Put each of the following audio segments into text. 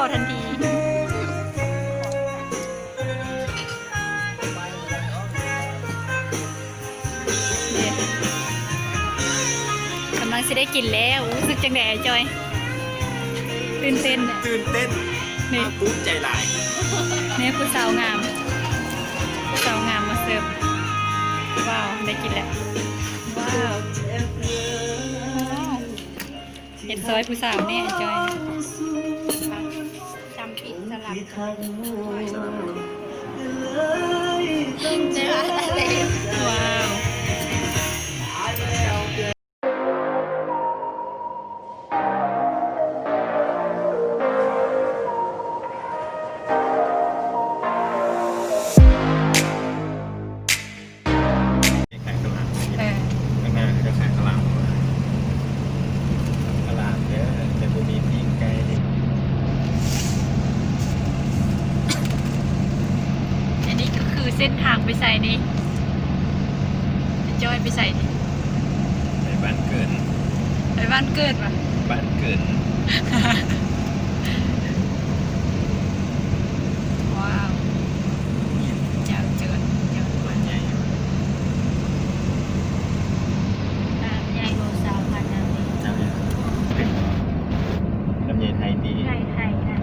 าทันทีเนี่ยกำลังจะได้กินแล้วรู้สึกจังไดอะจอย ตื่นเต้นอะตื่นเต้นนี่มาปุ๊บใจหลายเนี่ยผู้สาวงามผู้สาวงามมาเสิร์ฟว้าว ได้กินแล้ว ว้าวว้าวเห็นซอยผู้สาวเนี่ยจอยจำผิดสลับเจองเจอ เส้นทางไปใส่นี่จอยไปใส่นี่ไปบ้านเกินไปบ้านเกิดปะบ้านเกิน ว้าวเจ้าเจิดเจ้า บ้านใหญ่อยู่ น้ำใหญ่โลสาวพันน้ำนี้ เจ้าเนี่ยเป็นลำไยไทยดี ไทยไทยค่ะ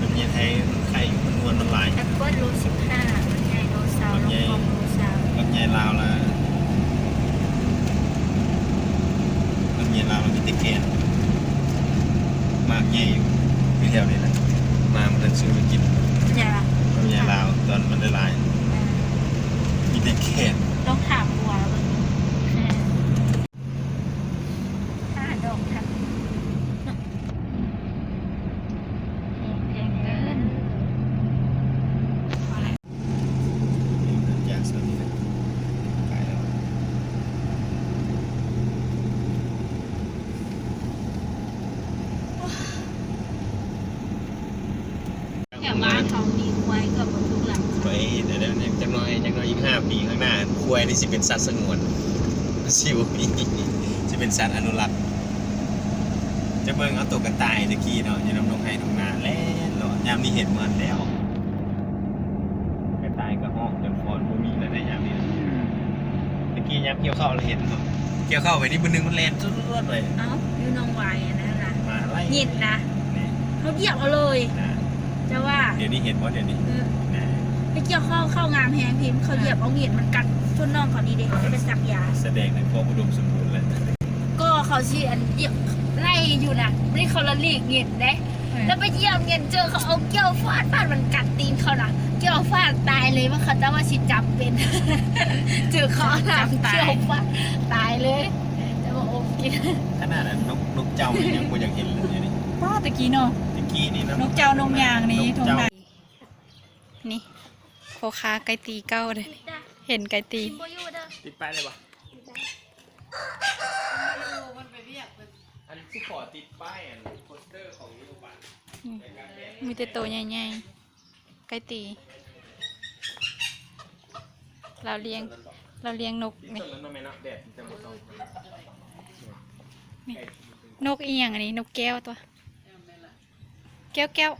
ลำไยไทยไข่อยู่มันนวลมันหลาย แอปเปิ้ลโลสิบห้าลำไยโลสาว ลำ น้อง ไย ฟองโลสาว ลำไยลาวละลำไย ลาวละมีแตะเกียนมากใหญ่อยู่ที่แถวนี้นะมามันจะซื้อไปกินอย่าลำไยลาวตอนมันได้หลายมีแตะเกียนต้องถามบัวแล้วมันห้าดอกทันแพงเกินอะไร อยากซื้อนี่นะขายแล้ว แถว บ้านเขามีควายเกือบหมดทุกหลังไปเดี๋ยวเดี๋ยวจังน้อยจังน้อยอีกห้าปีข้างหน้าควายนี่สิเป็นสัตว์สงวนสิวมีจะเป็นสัตว์อนุรักษ์จะเบิ่งเอาตัวกระต่ายตะกี้เนาะอยังนำนกไห้ทงนาแล้วเนาะยามนี้เห็นเหมือนแล้ว กระต่ายก็ห้องจนฟอนบ่มีแล้วในยามนี้นะตะกี้ยามเกี่ยวข้าวเราเห็นเนาะเกี่ยวข้าวไปนี่บนนึงมันแล่นสุดๆเลยเอ้าอยู่หนองวายอันนั้นนะมาไล่หยิดนะนี่เขาเหยียบเอาเลยนะ จะว่าเดี๋ยวนี้เห็นว่าเดี๋ยวนี้เออนะไปเกี่ยวข้าวเข้างามแหงพิมพ์เขาเหยียบเอาเหยียดมันกัดชนน้องเขาดีเด็กไปสักยา แสดงในความอุดมสมบูรณ์เลยก็เขาชี้อันเหยียบไล่อยู่นะไม่ได้เขาละลีกเหยียดเด้แล้วไปเหยียบเหยียดเจอเขาเอาเกี่ยวฟาดฟาดมันกัดตีนเขานะเกี่ยวฟาดตายเลยว่าเขาจะว่าชิจับเป็น เจอเขาหลังเกี่ยวฟาดตายเลยแต่ว่าโอมกินขนาดนั้นนกนกเจ้านี่ยังบ่อยากเห็นเลยเดี๋ยวนี้ป้าตะกี้เนาะตะ กี้นี่นะนกเจ้านกยางนี่กทงเจ้านานี่โคคาไก่ตีเก้าเลย เห็นไก่ตีติดป้ายเลยปะอันที่ขอติดป้ายอันโปสเตอร์ของนิวบัตมีแต่โตวใหญ่ๆไก่ตี เราเลี้ยง เราเลี้ยงนกนี่ต้นแล้วน้องแม่นับแดดจะหมดต้องนกอีหยังอันนี้นกแก้วตัว แก้วแก้ว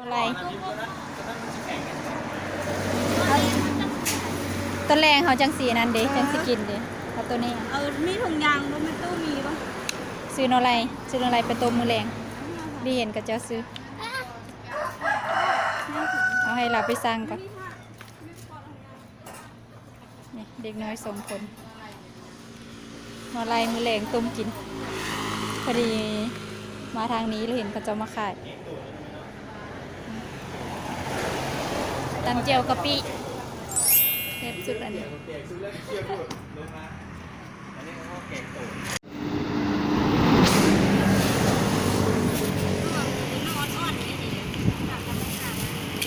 อะไรตอนแรงเขาจังสีนั่นเด้จังสิกินเด้เอาตัวนี้เอามีถุงยางบ่แม่ตู้มีปะซื้อโนอะไรซื้อโนอะไรไปต้มมือแรงดีเห็นกับเจ้าซื้อ เอาให้เราไปสั่งก่อนนี่เด็กน้อยสองคนโนอะไรมือแรงต้มกิน พอดีมาทางนี้เราเห็นเขาเจะมาขายตำเจียวกะปิเผ็ดสุดอันนี้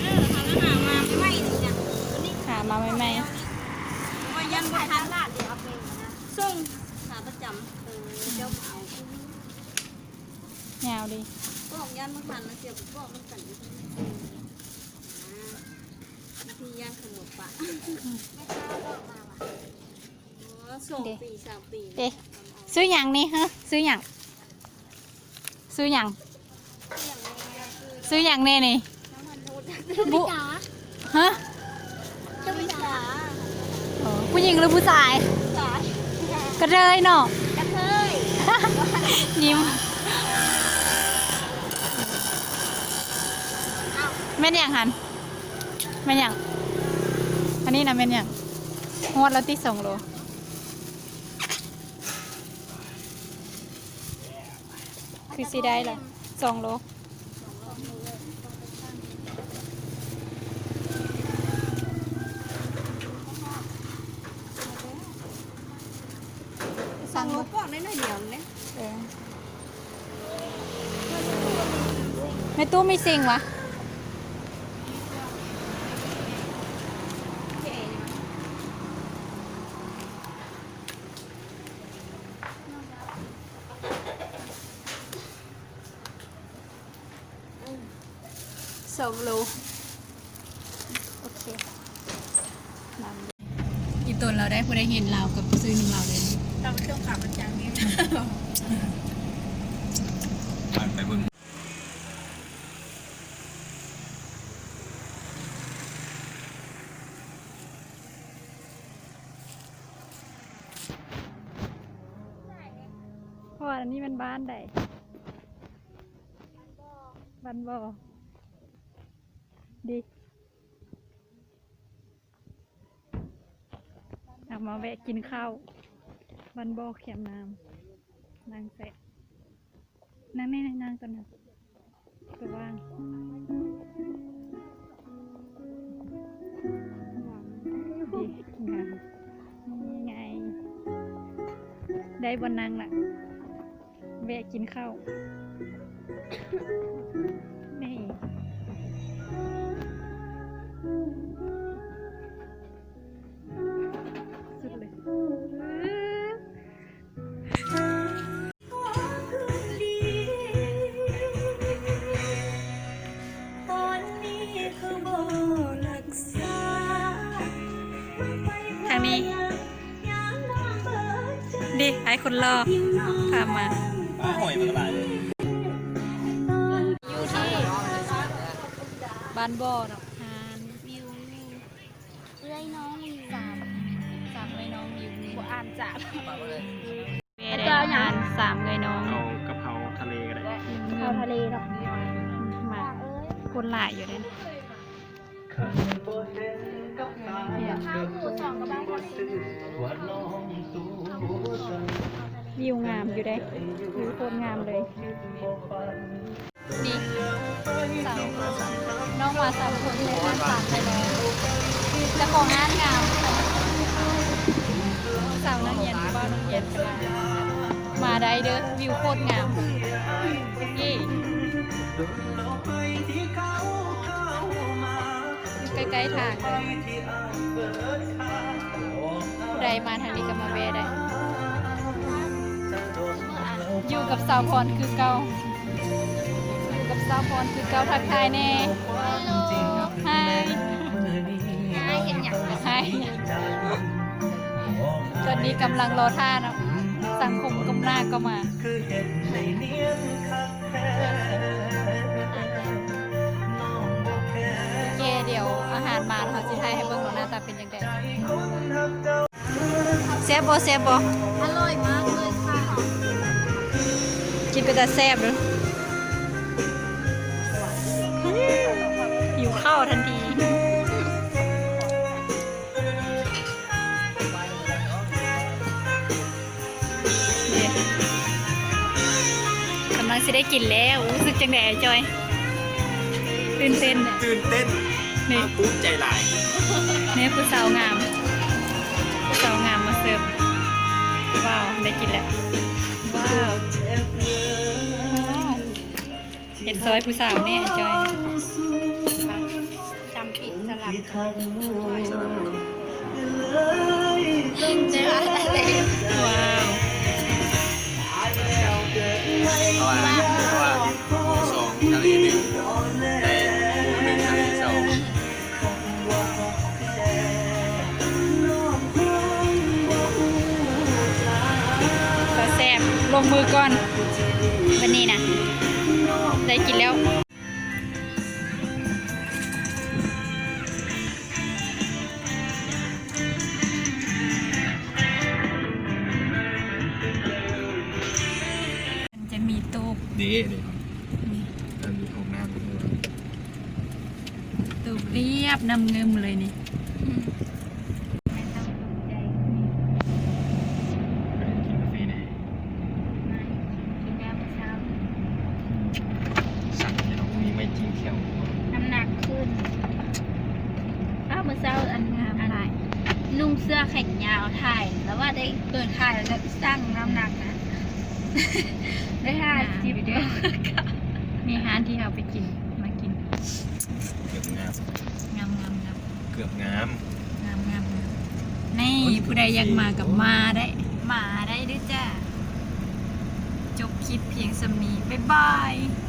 เออเขาก็หามาไม่ไหวจริงๆอันนี้หามาใหม่ว่ายันบ่ทันลาดเดี๋ยวเอาไปส่งหาประจำเออเจ้าเอา ๆ ยาวดีบอกยันบ่ทันนะเสียบอกมันกันอยู่ที่ย่านขนมปะไม่กล้าบอกมาว่ะโอ้สองปีสามปีเด้ซื้อหยังนี่ฮะซื้อหยังซื้อหยังซื้อหยังแน่นี่บุจ๋าฮะเจ้าจ๋าผู้หญิงหรือผู้ชายจ๋ากระเทยเนาะกระเทยยิ้ม แม่นหยังหันแม่นหยังอันนี้นะแม่นหยังงวดแล้วที่สองโลคือสิได้ละสองโลสั่งลูลูกกกล่องได้หน่อยเดียวเนี่ยเออในตู้มีสิ่งวะ สองโลโอเคอีตนเราได้ผู้ได้เห็นเรากับซื้อหนึ่งเราเลยเราช่วงขามันจังเนี่ยไปเบิ่งเพราะว่าอันนี้มันบ้านใดบ้านบ่อ ดีเอามาแวะกินข้าวบ้านบอแคมน้ำนางแสะนางนี่นางตัวนั้นตัวว่างดีงามนี่ไง ได้บนนางละแวะกินข้าว ดิไอ้คนรอพามาป้าหอยมันก็หลายเลยอยู่ที่บ้านบ่อดอกฮานวิวเอ้ยน้องวิวสามสามเลยน้องอยู่นี่กูอ่านจากเวได้ฮานสามเลยน้องเอากะเพราทะเลก็ได้เข้าทะเลหรอกมาคนหลายอยู่เลยนะข้าวกูสองก็บ้าง วิวงามอยู่ได้วิวโคตรงามเลย นี่สามคนน้องมาสามคนเลยนะสามเลยน้องแต่ของงานงามสาวนักเรียนบ้านนักเรียนกันมามาได้เด้อวิวโคตรงามนี่ใกล้ๆทางเลย ใดมาทางนี้ก็มาแวะได้ อยู่กับสาวพรคือเก่าอยู่กับสาวพรคือเก่าทักทายแน่ฮัลโหลไฮง่ายเห็นอย่างไรไฮตอนนี้กำลังรอท่านะสังคมกำนาก็มาโอเคเดี๋ยวอาหารมาแล้วเขาจะให้ให้เบิ่งว่าหน้าตาเป็นยังไง เซฟบอเซฟบออร่อยมากเลยค่ะ กินไปแต่แซ่บเลยหิวข้าวทันทีเนี่ยกำลังสิได้กินแล้วรู้สึกจังไดอะจอย ตื่นเต้นเนี่ยตื่นเต้นนี่มาปุ๊บใจหลายเนี่ยผู้สาวงามผู้สาว งามมาเสิร์ฟว้าว ได้กินแล้ว ว้าวเห็นซอยผู้สาวเนี่ยจอยจำผิดสลับสำหรับเจออะไรว้าว อก่อน วันนี้นะได้กินแล้วมันจะมีตู้เด้เลยอันนี้ของน้ำด้วยตู้เรียบนำเงิมเลยนี่ ไม่ต้องตกใจ ไปกินกาแฟไหน ไม่กินยาเมื่อเช้า สั่งให้น้องมีไม่กินแคล น้ำหนักขึ้นอ้าวเมื่อเช้าอัน งาม อัน หลาย นุ่งเสื้อแขน ยาวถ่ายแล้วว่าได้เกินถ่ายแล้วได้สร้างน้ำหนักนะ ได้ถ่ายจิบเดียวมีร้านที่เราไปกินมากินเกือบงามงามงามงามเกือบงามงามงามงามนี่ผู้ใดอยากมากับมาได้ มาได้ด้วยจ้าจบคลิปเพียงสำนีบ๊ายบายบ